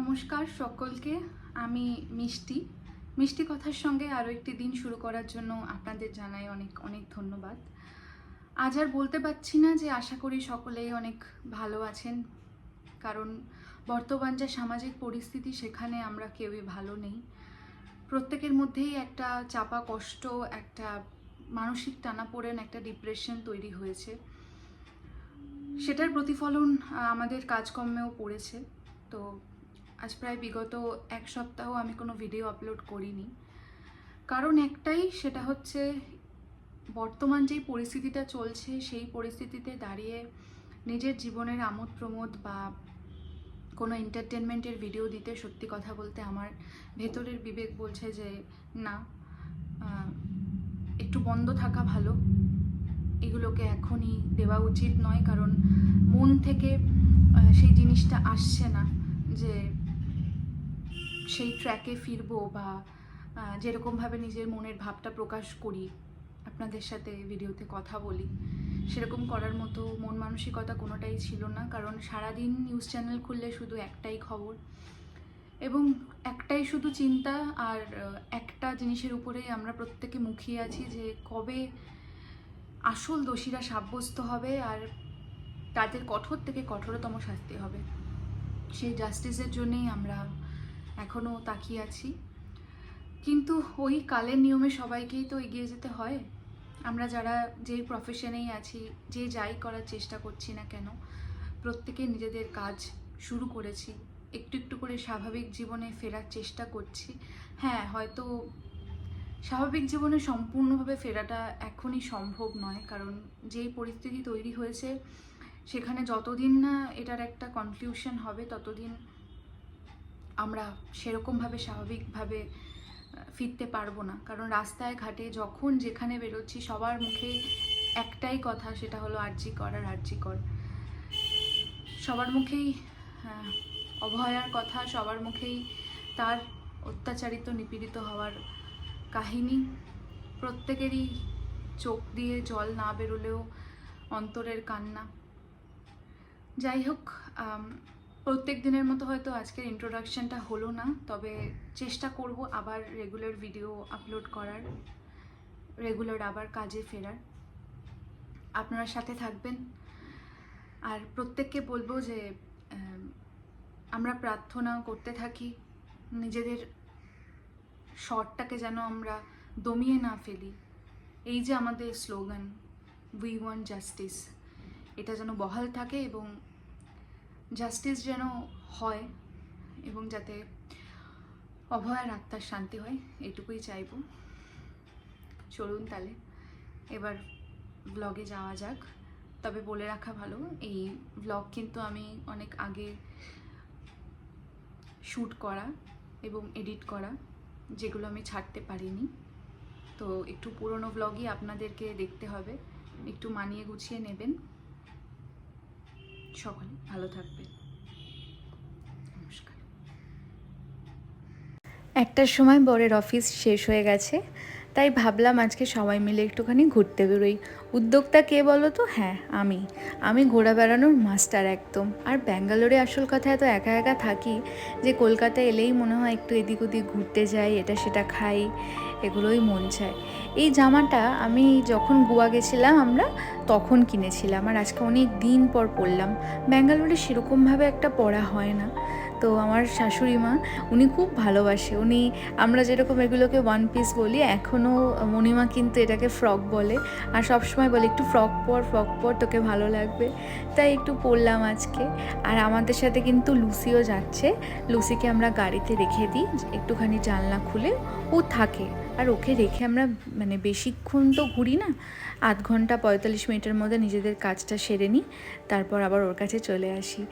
নমস্কার সকলকে, আমি মিষ্টি। মিষ্টি কথার সঙ্গে আরও একটি দিন শুরু করার জন্য আপনাদের জানাই অনেক অনেক ধন্যবাদ। আজ আর বলতে পারছি না যে আশা করি সকলেই অনেক ভালো আছেন, কারণ বর্তমান যে সামাজিক পরিস্থিতি সেখানে আমরা কেউই ভালো নেই। প্রত্যেকের মধ্যেই একটা চাপা কষ্ট, একটা মানসিক টানাপোড়েন, একটা ডিপ্রেশন তৈরি হয়েছে। সেটার প্রতিফলন আমাদের কাজকর্মেও পড়েছে। তো আজ প্রায় বিগত এক সপ্তাহ আমি কোনো ভিডিও আপলোড করিনি। কারণ একটাই, সেটা হচ্ছে বর্তমান যেই পরিস্থিতিটা চলছে, সেই পরিস্থিতিতে দাঁড়িয়ে নিজের জীবনের আমোদ প্রমোদ বা কোনো এন্টারটেনমেন্টের ভিডিও দিতে সত্যি কথা বলতে আমার ভেতরের বিবেক বলছে যে, না একটু বন্ধ থাকা ভালো। এগুলোকে এখনই দেওয়া উচিত নয়, কারণ মন থেকে সেই জিনিসটা আসছে না যে সেই ট্র্যাকে ফিরবো বা যেরকমভাবে নিজের মনের ভাবটা প্রকাশ করি, আপনাদের সাথে ভিডিওতে কথা বলি, সেরকম করার মতো মন মানসিকতা কোনোটাই ছিল না। কারণ সারাদিন নিউজ চ্যানেল খুললে শুধু একটাই খবর এবং একটাই শুধু চিন্তা আর একটা জিনিসের উপরেই আমরা প্রত্যেকে মুখিয়ে আছি যে কবে আসল দোষীরা সাব্যস্ত হবে আর তাদের কঠোর থেকে কঠোরতম শাস্তি হবে। সেই জাস্টিসের জন্যেই আমরা এখনও তাকিয়ে আছি। কিন্তু ওই কালের নিয়মে সবাইকেই তো এগিয়ে যেতে হয়। আমরা যারা যেই প্রফেশনেই আছি, যে যাই করার চেষ্টা করছি না কেন, প্রত্যেকে নিজেদের কাজ শুরু করেছি। একটু একটু করে স্বাভাবিক জীবনে ফেরার চেষ্টা করছি। হ্যাঁ হয়তো স্বাভাবিক জীবনে সম্পূর্ণভাবে ফেরাটা এখনই সম্ভব নয়, কারণ যেই পরিস্থিতি তৈরি হয়েছে, সেখানে যতদিন না এটার একটা কনক্লিউশন হবে, ততদিন আমরা সেরকমভাবে স্বাভাবিকভাবে ফিরতে পারব না। কারণ রাস্তায় ঘাটে যখন যেখানে বেরোচ্ছি, সবার মুখে একটাই কথা, সেটা হলো আর্জি কর আর আর্জি কর। সবার মুখেই অভয়ার কথা, সবার মুখেই তার অত্যাচারিত, নিপীড়িত হওয়ার কাহিনী। প্রত্যেকেরই চোখ দিয়ে জল না বেরোলেও অন্তরের কান্না। যাই হোক প্রত্যেক দিনের মতো হয়তো আজকের ইন্ট্রোডাকশনটা হলো না, তবে চেষ্টা করব আবার রেগুলার ভিডিও আপলোড করার রেগুলার আবার কাজে ফেরার। আপনারা সাথে থাকবেন। আর প্রত্যেককে বলব যে আমরা প্রার্থনা করতে থাকি। নিজেদের শটটাকে যেন আমরা দমিয়ে না ফেলি। এই যে আমাদের স্লোগান উই ওয়ান্ট জাস্টিস এটা যেন বহাল থাকে এবং জাস্টিস যেন হয় এবং যাতে অভয়ার আত্মার শান্তি হয়, এটুকুই চাইব। চলুন তাহলে, এবার ব্লগে যাওয়া যাক। তবে বলে রাখা ভালো, এই ব্লগ কিন্তু আমি অনেক আগে শ্যুট করা এবং এডিট করা, যেগুলো আমি ছাড়তে পারিনি। তো একটু পুরনো ব্লগই আপনাদেরকে দেখতে হবে, একটু মানিয়ে গুছিয়ে নেবেন। সকলে ভালো থাকবেন। একটার সময় বরের অফিস শেষ হয়ে গেছে। তাই ভাবলাম আজকে সবাই মিলে একটুখানি ঘুরতে বেরোই। উদ্যোক্তা কে বলো তো? হ্যাঁ আমি। আমি ঘোরা বেড়ানোর মাস্টার একদম। আর ব্যাঙ্গালোরে আসল কথা এত একা একা থাকি যে কলকাতা এলেই মনে হয় একটু এদিক ওদিক ঘুরতে যাই, এটা সেটা খাই, এগুলোই মন চায়। এই জামাটা আমি যখন গোয়া গেছিলাম আমরা, তখন কিনেছিলাম। আর আজকে অনেক দিন পর পরলাম। ব্যাঙ্গালোরে সেরকমভাবে একটা পরা হয় না। তো আমার শাশুড়ি মা, উনি খুব ভালোবাসে। উনি, আমরা যেরকম এগুলোকে ওয়ান পিস বলি এখনও মণিমা কিন্তু এটাকে ফ্রক বলে। আর সব সময় বলে, একটু ফ্রক পর ফ্রক পর, তোকে ভালো লাগবে। তাই একটু পরলাম আজকে। আর আমাদের সাথে কিন্তু লুসিও যাচ্ছে। লুসিকে আমরা গাড়িতে রেখে দিই, একটুখানি জানলা খুলে। ও থাকে। আর ওকে রেখে আমরা মানে বেশিক্ষণ তো ঘুরি না, আধ ঘণ্টা পঁয়তাল্লিশ মিনিটের মধ্যে নিজেদের কাজটা সেরে নিই, তারপর আবার ওর কাছে চলে আসি।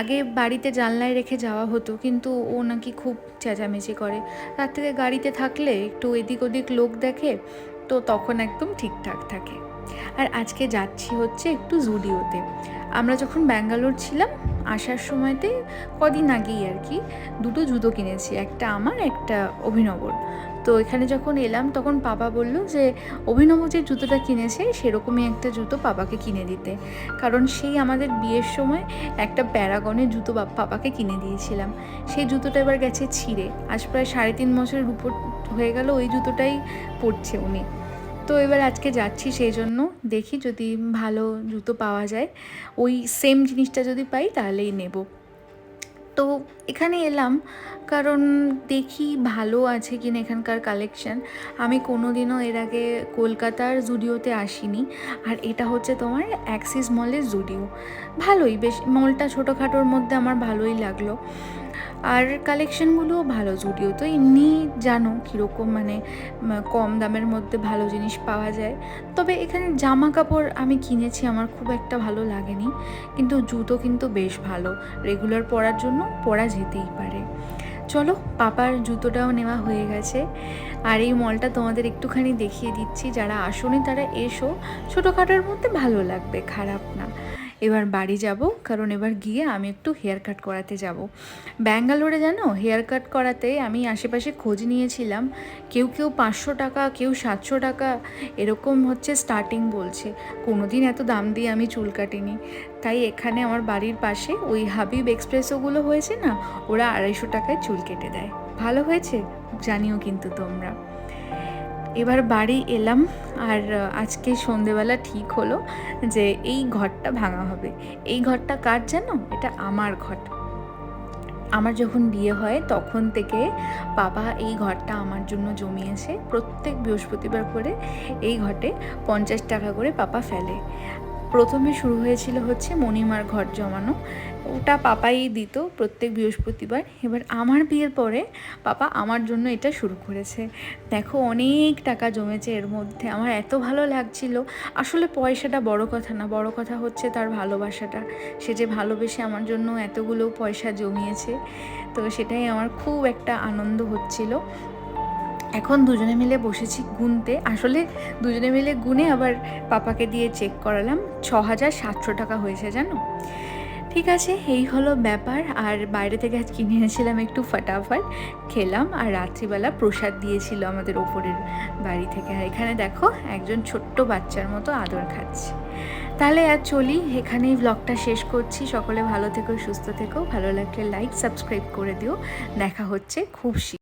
আগে বাড়িতে জানলায় রেখে যাওয়া হতো, কিন্তু ও নাকি খুব চেঁচামেচি করে। তার থেকে গাড়িতে থাকলে একটু এদিক ওদিক লোক দেখে, তো তখন একদম ঠিকঠাক থাকে। আর আজকে যাচ্ছি হচ্ছে একটু জুডিওতে। আমরা যখন ব্যাঙ্গালোর ছিলাম আসার সময়তে কদিন আগেই আর কি দুটো জুতো কিনেছি, একটা আমার, একটা অভিনবর। তো এখানে যখন এলাম তখন পাপা বলল যে, অভিনব যে জুতোটা কিনেছে সেরকমই একটা জুতো পাপাকে কিনে দিতে। কারণ সেই আমাদের বিয়ের সময় একটা প্যারাগনের জুতো পাপাকে কিনে দিয়েছিলাম। সেই জুতোটা এবার গেছে ছিঁড়ে। আজ প্রায় সাড়ে তিন বছরের উপর হয়ে গেল ওই জুতোটাই পরছে উনি। তো এবার আজকে যাচ্ছি সেই জন্য। দেখি যদি ভালো জুতো পাওয়া যায়। ওই সেম জিনিসটা যদি পাই তাহলেই নেব। তো এখানে এলাম কারণ দেখি ভালো আছে কিনা এখানকার কালেকশন আমি কোনো দিনও এর আগে কলকাতার জুডিওতে আসিনি। আর এটা হচ্ছে তোমার অ্যাক্সিস মলের জুডিও। ভালোই, বেশ মলটা ছোটোখাটোর মধ্যে আমার ভালোই লাগল। আর কালেকশনগুলোও ভালো জুডিও তো এমনি জানো কীরকম মানে কম দামের মধ্যে ভালো জিনিস পাওয়া যায়। তবে এখানে জামা কাপড় আমি কিনেছি, আমার খুব একটা ভালো লাগেনি। কিন্তু জুতো কিন্তু বেশ ভালো। রেগুলার পরার জন্য পরা যেতেই পারে। চলো, পাপার জুতোটাও নেওয়া হয়ে গেছে। আর এই মলটা তোমাদের একটুখানি দেখিয়ে দিচ্ছি। যারা আসোনি তারা এসো। ছোটোখাটোর মধ্যে ভালো লাগবে, খারাপ না। এবার বাড়ি যাব, কারণ এবার গিয়ে আমি একটু হেয়ার কাট করাতে যাব। ব্যাঙ্গালোরে জানো হেয়ার কাট করাতে আমি আশেপাশে খোঁজ নিয়েছিলাম, কেউ কেউ পাঁচশো টাকা, কেউ সাতশো টাকা, এরকম হচ্ছে স্টার্টিং বলছে। কোনো দিন এত দাম দিয়ে আমি চুল কাটিনি। তাই এখানে আমার বাড়ির পাশে ওই হাবিব এক্সপ্রেসোগুলো হয়েছে না, ওরা আড়াইশো টাকায় চুল কেটে দেয়। ভালো হয়েছে? জানিও কিন্তু তোমরা। এবার বাড়ি এলাম আর আজকে সন্ধেবেলা ঠিক হলো যে এই ঘরটা ভাঙা হবে। এই ঘরটা কার যেন এটা আমার ঘর। আমার যখন বিয়ে হয় তখন থেকে বাবা এই ঘরটা আমার জন্য জমিয়েছে। প্রত্যেক বৃহস্পতিবার করে এই ঘটে পঞ্চাশ টাকা করে পাপা ফেলে। প্রথমে শুরু হয়েছিল হচ্ছে মণিমার ঘর জমানো। ওটা পাপাই দিত প্রত্যেক বৃহস্পতিবার। এবার আমার বিয়ের পরে পাপা আমার জন্য এটা শুরু করেছে। দেখো, অনেক টাকা জমেছে এর মধ্যে। আমার এত ভালো লাগছিল। আসলে পয়সাটা বড় কথা না। বড় কথা হচ্ছে তার ভালোবাসাটা। সে যে ভালোবেসে আমার জন্য এতগুলো পয়সা জমিয়েছে। তো সেটাই আমার খুব একটা আনন্দ হচ্ছিল। এখন দুজনে মিলে বসেছি গুনতে। আসলে দুজনে মিলে গুনে আবার পাপাকে দিয়ে চেক করালাম। ছ হাজার সাতশো টাকা হয়েছে, জানো? ঠিক আছে, এই হলো ব্যাপার। আর বাইরে থেকে আজ কিনে এনেছিলাম একটু ফাটাফাট। খেলাম আর রাত্রিবেলা প্রসাদ দিয়েছিল আমাদের ওপরের বাড়ি থেকে। আর এখানে দেখো, একজন ছোট্ট বাচ্চার মতো আদর খাচ্ছে। তাহলে আর চলি, এখানেই ব্লগটা শেষ করছি। সকলে ভালো থেকো, সুস্থ থেকো। ভালো লাগলে লাইক সাবস্ক্রাইব করে দিও। দেখা হচ্ছে খুব শীঘ্র